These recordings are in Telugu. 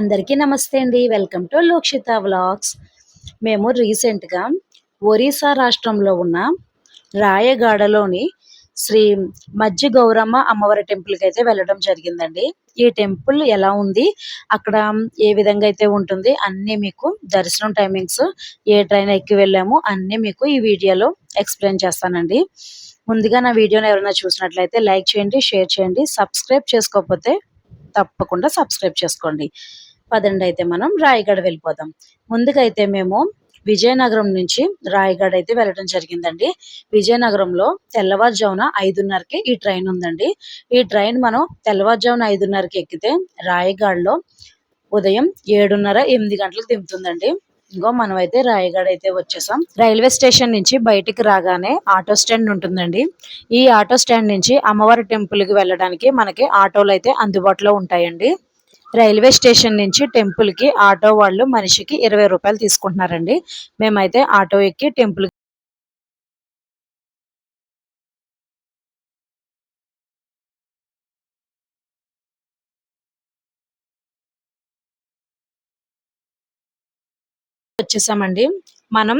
అందరికీ నమస్తే అండి. Welcome to Lokshita vlogs. మేము రీసెంట్గా ఒరిస్సా రాష్ట్రంలో ఉన్న రాయగాడలోని శ్రీ మజ్జి గౌరమ్మ అమ్మవారి టెంపుల్కి అయితే వెళ్ళడం జరిగిందండి. ఈ టెంపుల్ ఎలా ఉంది? అక్కడ ఏ విధంగా అయితే ఉంటుంది? అన్నీ మీకు దర్శనం టైమింగ్స్ ఏ ట్రైన్ ఎక్కి వెళ్ళాము అన్నీ మీకు ఈ వీడియోలో ఎక్స్ప్లెయిన్ చేస్తానండి. ముందుగా నా వీడియోని ఎవరైనా చూసినట్లయితే లైక్ చేయండి షేర్ చేయండి సబ్స్క్రైబ్ చేసుకోకపోతే తప్పకుండా సబ్స్క్రైబ్ చేసుకోండి. పదండి అయితే మనం రాయగడ వెళ్ళిపోదాం. ముందుగా అయితే మేము విజయనగరం నుంచి రాయగడ అయితే వెళ్ళడం జరిగిందండి. విజయనగరంలో తెల్లవారుజామున ఐదున్నరకి ఈ ట్రైన్ ఉందండి. ఈ ట్రైన్ మనం తెల్లవారుజామున ఐదున్నరకి ఎక్కితే రాయగడలో ఉదయం ఏడున్నర ఎనిమిది గంటలకు దింపుతుందండి ఇంకో మనం అయితే రాయగడ అయితే వచ్చేసాం. రైల్వే స్టేషన్ నుంచి బయటికి రాగానే ఆటో స్టాండ్ ఉంటుందండి. ఈ ఆటో స్టాండ్ నుంచి అమ్మవారి టెంపుల్కి వెళ్ళడానికి మనకి ఆటోలు అయితే అందుబాటులో ఉంటాయండి. రైల్వే స్టేషన్ నుంచి టెంపుల్కి ఆటో వాళ్ళు మనిషికి ఇరవై రూపాయలు తీసుకుంటున్నారండి. మేమైతే ఆటో ఎక్కి టెంపుల్ వచ్చేసామండి. మనం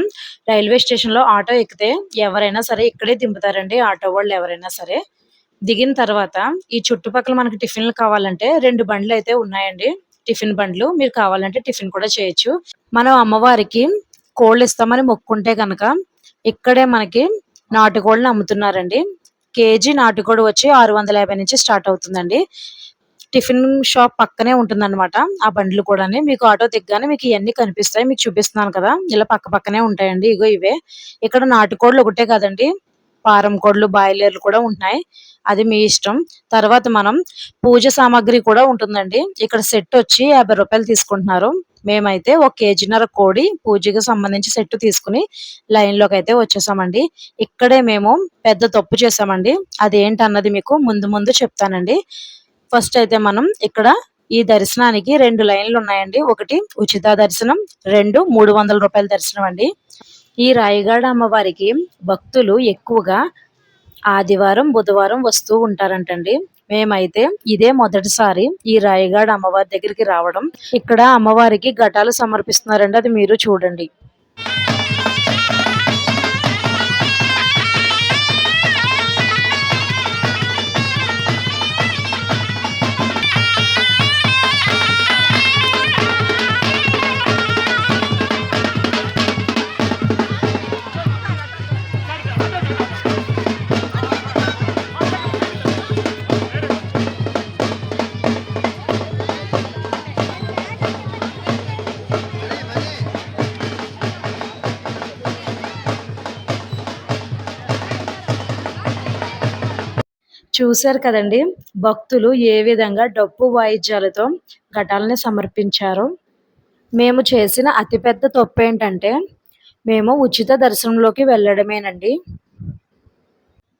రైల్వే స్టేషన్లో ఆటో ఎక్కితే ఎవరైనా సరే ఇక్కడే దింపుతారండి ఆటో వాళ్ళు ఎవరైనా సరే. దిగిన తర్వాత ఈ చుట్టుపక్కల మనకి టిఫిన్లు కావాలంటే రెండు బండ్లు అయితే ఉన్నాయండి. టిఫిన్ బండ్లు మీరు కావాలంటే టిఫిన్ కూడా చేయొచ్చు. మనం అమ్మవారికి కోళ్ళు ఇస్తామని మొక్కుంటే కనుక ఇక్కడే మనకి నాటుకోళ్ళని అమ్ముతున్నారండి. కేజీ నాటుకోడి వచ్చి ఆరు వందల యాభై నుంచి స్టార్ట్ అవుతుందండి. టిఫిన్ షాప్ పక్కనే ఉంటుందన్నమాట. ఆ బండ్లు కూడా మీకు ఆటో దిగ్గానే మీకు ఇవన్నీ కనిపిస్తాయి. మీకు చూపిస్తున్నాను కదా. ఇలా పక్క పక్కనే ఉంటాయండి. ఇగో ఇవే. ఇక్కడ నాటుకోళ్ళు ఒకటే కదండి. పారం కోళ్ళు బాయిలర్లు కూడా ఉంటున్నాయి. అది మీ ఇష్టం. తర్వాత మనం పూజ సామాగ్రి కూడా ఉంటుందండి. ఇక్కడ సెట్ వచ్చి యాభై రూపాయలు తీసుకుంటున్నారు. మేమైతే ఒక కేజీన్నర కోడి పూజకి సంబంధించి సెట్ తీసుకుని లైన్లోకి అయితే వచ్చేసామండి. ఇక్కడే మేము పెద్ద తప్పు చేసామండి. అదేంటన్నది మీకు ముందు ముందు చెప్తానండి. ఫస్ట్ అయితే మనం ఇక్కడ ఈ దర్శనానికి రెండు లైన్లు ఉన్నాయండి. ఒకటి ఉచిత దర్శనం రెండు మూడు వందల రూపాయల దర్శనం అండి. ఈ రాయగడ అమ్మవారికి భక్తులు ఎక్కువగా ఆదివారం బుధవారం వస్తూ ఉంటారంటండి. మేమైతే ఇదే మొదటిసారి ఈ రాయగడ అమ్మవారి దగ్గరికి రావడం. ఇక్కడ అమ్మవారికి ఘటాలు సమర్పిస్తున్నారండి. అది మీరు చూడండి. చూశారు కదండి భక్తులు ఏ విధంగా డప్పు వాయిద్యాలతో ఘటాలని సమర్పించారు. మేము చేసిన అతిపెద్ద తప్పు ఏంటంటే మేము ఉచిత దర్శనంలోకి వెళ్ళడమేనండి.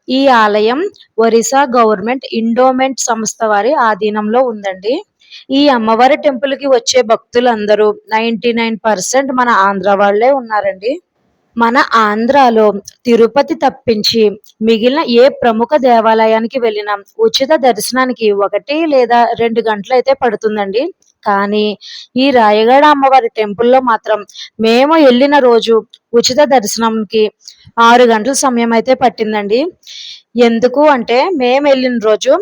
ఈ ఆలయం ఒరిస్సా గవర్నమెంట్ ఇండోమెంట్ సంస్థ వారి ఆధీనంలో ఉందండి. ఈ అమ్మవారి టెంపుల్కి వచ్చే భక్తులందరూ నైన్టీ నైన్ పర్సెంట్ మన ఆంధ్ర వాళ్ళే ఉన్నారండి. మన ఆంధ్రాలో తిరుపతి తప్పించి మిగిలిన ఏ ప్రముఖ దేవాలయానికి వెళ్ళినా ఉచిత దర్శనానికి ఒకటి లేదా రెండు గంటలు అయితే పడుతుందండి. కానీ ఈ రాయగడ అమ్మవారి టెంపుల్లో మాత్రం మేము వెళ్ళిన రోజు ఉచిత దర్శనంకి ఆరు గంటల సమయం అయితే పట్టిందండి. ఎందుకు అంటే మేము వెళ్ళిన రోజు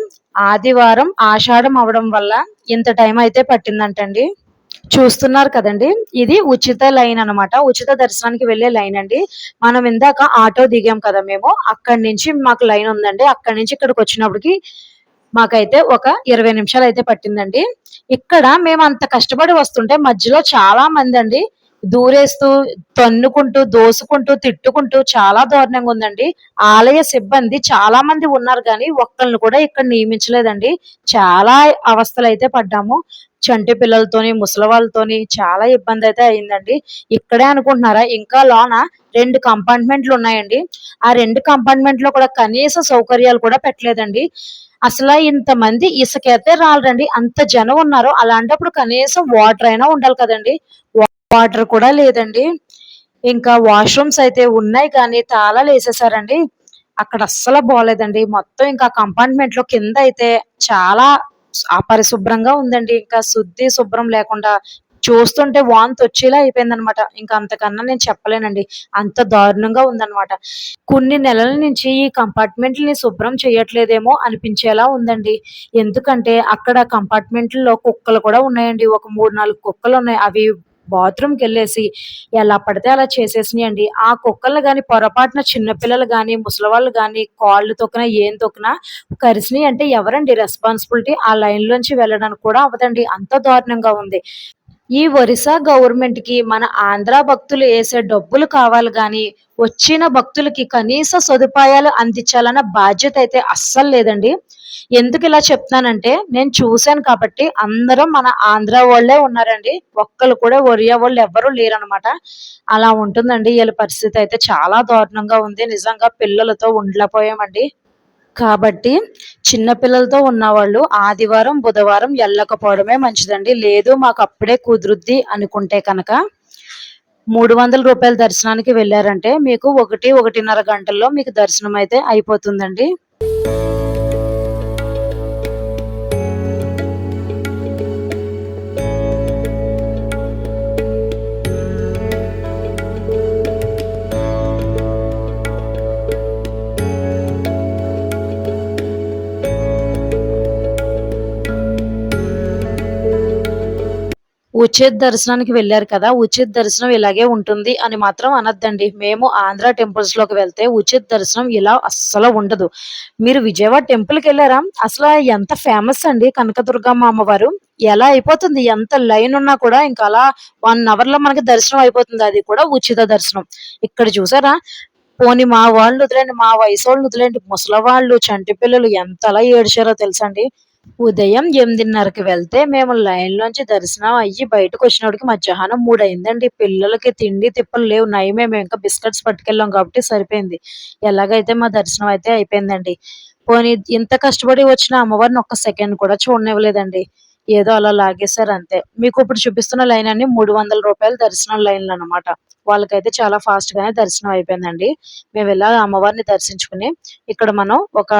ఆదివారం ఆషాఢం అవడం వల్ల ఇంత టైం అయితే పట్టిందంటండి. చూస్తున్నారు కదండి. ఇది ఉచిత లైన్ అనమాట ఉచిత దర్శనానికి వెళ్ళే లైన్ అండి. మనం ఇందాక ఆటో దిగాం కదా మేము. అక్కడి నుంచి మాకు లైన్ ఉందండి. అక్కడి నుంచి ఇక్కడికి వచ్చినప్పటికి మాకైతే ఒక ఇరవై నిమిషాలు అయితే పట్టిందండి. ఇక్కడ మేము అంత కష్టపడి వస్తుంటే మధ్యలో చాలా మంది అండి. దూరేస్తూ తన్నుకుంటూ దోసుకుంటూ తిట్టుకుంటూ చాలా దారుణంగా ఉందండి. ఆలయ సిబ్బంది చాలా మంది ఉన్నారు కానీ ఒక్కరిని కూడా ఇక్కడ నియమించలేదండి. చాలా అవస్థలు అయితే పడ్డాము. చంటి పిల్లలతోని ముసలి వాళ్ళతోని చాలా ఇబ్బంది అయితే అయిందండి. ఇక్కడే అనుకుంటున్నారా? ఇంకా లోన రెండు కంపార్ట్మెంట్లు ఉన్నాయండి. ఆ రెండు కంపార్ట్మెంట్లో కూడా కనీస సౌకర్యాలు కూడా పెట్టలేదండి. అసలు ఇంతమంది ఇసుకైతే రాలండి అంత జనం ఉన్నారు అలాంటప్పుడు కనీసం వాటర్ అయినా ఉండాలి కదండి. వాటర్ కూడా లేదండి. ఇంకా వాష్రూమ్స్ అయితే ఉన్నాయి కానీ తాళాలు వేసేసారండి. అక్కడ అస్సలు బాగోలేదండి మొత్తం ఇంకా కంపార్ట్మెంట్లో కింద అయితే చాలా అపరిశుభ్రంగా ఉందండి. ఇంకా శుద్ధి శుభ్రం లేకుండా చూస్తుంటే వాంతి వచ్చేలా అయిపోయిందనమాట. ఇంకా అంతకన్నా నేను చెప్పలేనండి. అంత దారుణంగా ఉందన్నమాట కొన్ని నెలల నుంచి ఈ కంపార్ట్మెంట్ని శుభ్రం చేయట్లేదేమో అనిపించేలా ఉందండి. ఎందుకంటే అక్కడ కంపార్ట్మెంట్లో కుక్కలు కూడా ఉన్నాయండి. ఒక మూడు నాలుగు కుక్కలు ఉన్నాయి. అవి బాత్రూమ్కి వెళ్ళేసి ఎలా పడితే అలా చేసేసినాయండి. ఆ కుక్కలు కానీ పొరపాటున చిన్నపిల్లలు కానీ ముసలివాళ్ళు కానీ కాళ్ళు తొక్కినా ఏం తొక్కినా కరిసినాయి అంటే ఎవరండి రెస్పాన్సిబిలిటీ ఆ లైన్లోంచి వెళ్ళడానికి కూడా అవదండి అంత దారుణంగా ఉంది. ఈ ఒరిస్సా గవర్నమెంట్కి మన ఆంధ్ర భక్తులు వేసే డబ్బులు కావాలి కానీ వచ్చిన భక్తులకి కనీస సదుపాయాలు అందించాలన్న బాధ్యత అయితే అస్సలు లేదండి. ఎందుకు ఇలా చెప్తున్నానంటే నేను చూశాను కాబట్టి అందరూ మన ఆంధ్ర వాళ్ళే ఉన్నారండి. ఒక్కరు కూడా ఒరియా వాళ్ళు ఎవరూ లేరనమాట అలా ఉంటుందండి. వీళ్ళ పరిస్థితి అయితే చాలా దారుణంగా ఉంది. నిజంగా పిల్లలతో ఉండలేకపోయామండి. కాబట్టి చిన్నపిల్లలతో ఉన్నవాళ్ళు ఆదివారం బుధవారం వెళ్ళకపోవడమే మంచిదండి. లేదు మాకు అప్పుడే కుదురుద్ది అనుకుంటే కనుక మూడు వందల రూపాయల దర్శనానికి వెళ్ళారంటే మీకు ఒకటి ఒకటిన్నర గంటల్లో మీకు దర్శనం అయితే అయిపోతుందండి. ఉచిత దర్శనానికి వెళ్ళారు కదా ఉచిత దర్శనం ఇలాగే ఉంటుంది అని మాత్రం అనద్దండి. మేము ఆంధ్ర టెంపుల్స్లోకి వెళ్తే ఉచిత దర్శనం ఇలా అస్సలు ఉండదు. మీరు విజయవాడ టెంపుల్కి వెళ్ళారా? అసలు ఎంత ఫేమస్ అండి కనకదుర్గమ్మ అమ్మవారు. ఎలా అయిపోతుంది? ఎంత లైన్ ఉన్నా కూడా ఇంకా అలా వన్ అవర్లో మనకి దర్శనం అయిపోతుంది. అది కూడా ఉచిత దర్శనం. ఇక్కడ చూసారా? పోని మా వాళ్ళు వదిలేండి మా వయసు వాళ్ళు వదిలేండి. ముసలి వాళ్ళు చంటి పిల్లలు ఎంతలా ఏడ్చారో తెలుసండి ఉదయం ఎనిమిదిన్నరకి వెళ్తే మేము లైన్లోంచి దర్శనం అయ్యి బయటకు వచ్చినప్పటికి మధ్యాహ్నం మూడు అయిందండి పిల్లలకి తిండి తిప్పలు లేవు. నయమే మేము ఇంకా బిస్కెట్స్ పట్టుకెళ్ళాం కాబట్టి సరిపోయింది. ఎలాగైతే మా దర్శనం అయితే అయిపోయిందండి. పోనీ ఇంత కష్టపడి వచ్చిన అమ్మవారిని ఒక్క సెకండ్ కూడా చూడనివ్వలేదండి. ఏదో అలా లాగేశారు అంతే. మీకు ఇప్పుడు చూపిస్తున్న లైన్ అన్ని మూడు వందల రూపాయల దర్శనం లైన్లు అనమాట వాళ్ళకైతే చాలా ఫాస్ట్ గానే దర్శనం అయిపోయిందండి. మేము ఇలా అమ్మవారిని దర్శించుకుని ఇక్కడ మనం ఒక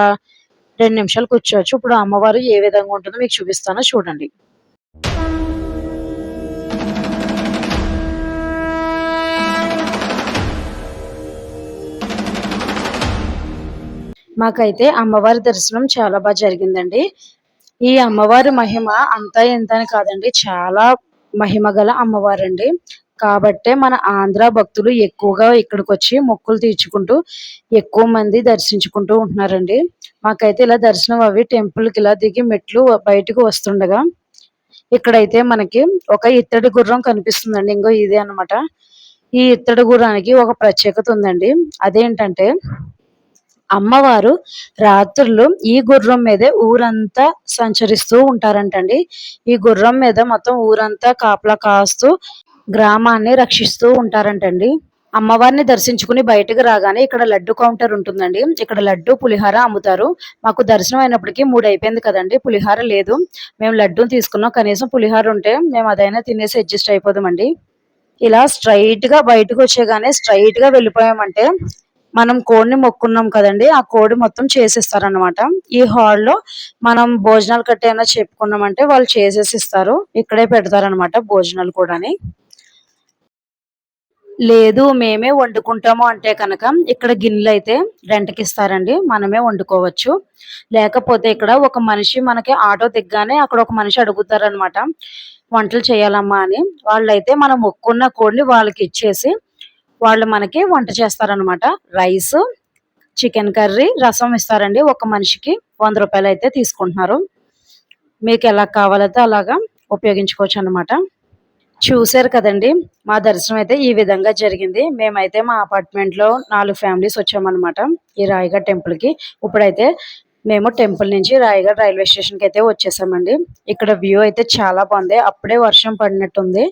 రెండు నిమిషాలు కూర్చోవచ్చు ఇప్పుడు అమ్మవారు ఏ విధంగా ఉంటుందో మీకు చూపిస్తానో. చూడండి. మాకైతే అమ్మవారి దర్శనం చాలా బాగా జరిగిందండి. ఈ అమ్మవారి మహిమ అంతా ఎంత అని కాదండి. చాలా మహిమ గల అమ్మవారండి. కాబట్టే మన ఆంధ్ర భక్తులు ఎక్కువగా ఇక్కడికి వచ్చి మొక్కులు తీర్చుకుంటూ ఎక్కువ మంది దర్శించుకుంటూ ఉంటున్నారండి. మాకైతే ఇలా దర్శనం అవి టెంపుల్కి ఇలా దిగి మెట్లు బయటకు వస్తుండగా ఇక్కడైతే మనకి ఒక ఇత్తడి గుర్రం కనిపిస్తుందండి. ఇంకో ఇదే అనమాట ఈ ఇత్తడి గుర్రానికి ఒక ప్రత్యేకత ఉందండి. అదేంటంటే అమ్మవారు రాత్రులు ఈ గుర్రం మీదే ఊరంతా సంచరిస్తూ ఉంటారంటండి. ఈ గుర్రం మీద మొత్తం ఊరంతా కాపలా కాస్తూ గ్రామాన్ని రక్షిస్తూ ఉంటారంటండి. అమ్మవారిని దర్శించుకుని బయటకు రాగానే ఇక్కడ లడ్డు కౌంటర్ ఉంటుందండి. ఇక్కడ లడ్డు పులిహార అమ్ముతారు. మాకు దర్శనం అయినప్పటికీ మూడు అయిపోయింది కదండి. పులిహార లేదు. మేము లడ్డు తీసుకున్నాం. కనీసం పులిహార ఉంటే మేము అదైనా తినేసి అడ్జస్ట్ అయిపోదామండి. ఇలా స్ట్రైట్గా బయటకు వచ్చేగానే స్ట్రైట్గా వెళ్ళిపోయామంటే మనం కోడిని మొక్కున్నాం కదండి. ఆ కోడి మొత్తం చేసిస్తారనమాట ఈ హాల్లో మనం భోజనాలు కట్టేనా చెప్పుకున్నామంటే వాళ్ళు చేసేసి ఇస్తారు ఇక్కడే పెడతారనమాట భోజనాలు కూడాని. లేదు మేమే వండుకుంటాము అంటే కనుక ఇక్కడ గిన్నెలు అయితే రెంట్కి ఇస్తారండి మనమే వండుకోవచ్చు. లేకపోతే ఇక్కడ ఒక మనిషి మనకి ఆటో దిగ్గానే అక్కడ ఒక మనిషి అడుగుతారనమాట వంటలు చేయాలమ్మా అని. వాళ్ళైతే మనం మొక్కున్న కోడిని వాళ్ళకి ఇచ్చేసి వాళ్ళు మనకి వంట చేస్తారనమాట. రైస్ చికెన్ కర్రీ రసం ఇస్తారండి ఒక మనిషికి వంద రూపాయలు అయితే తీసుకుంటున్నారు. మీకు ఎలా కావాలైతే అలాగా ఉపయోగించుకోవచ్చు అనమాట చూశారు కదండి. మా దర్శనం అయితే ఈ విధంగా జరిగింది. మేమైతే మా అపార్ట్మెంట్లో నాలుగు ఫ్యామిలీస్ వచ్చామన్నమాట ఈ రాయగఢ్ టెంపుల్కి ఇప్పుడైతే మేము టెంపుల్ నుంచి రాయగఢ్ రైల్వే స్టేషన్కి అయితే వచ్చేసామండి. ఇక్కడ వ్యూ అయితే చాలా బాగుంది. అప్పుడే వర్షం పడినట్టుంది.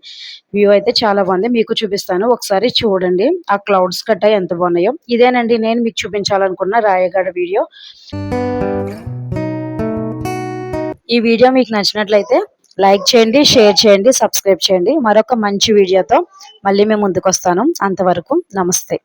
వ్యూ అయితే చాలా బాగుంది. మీకు చూపిస్తాను. ఒకసారి చూడండి. ఆ క్లౌడ్స్ కట్ట ఎంత బాగున్నాయో. ఇదేనండి నేను మీకు చూపించాలనుకున్న రాయగఢ వీడియో ఈ వీడియో మీకు నచ్చినట్లయితే లైక్ చేయండి షేర్ చేయండి సబ్స్క్రైబ్ చేయండి. మరొక మంచి వీడియోతో మళ్ళీ మేము ముందుకు వస్తాను అంతవరకు నమస్తే.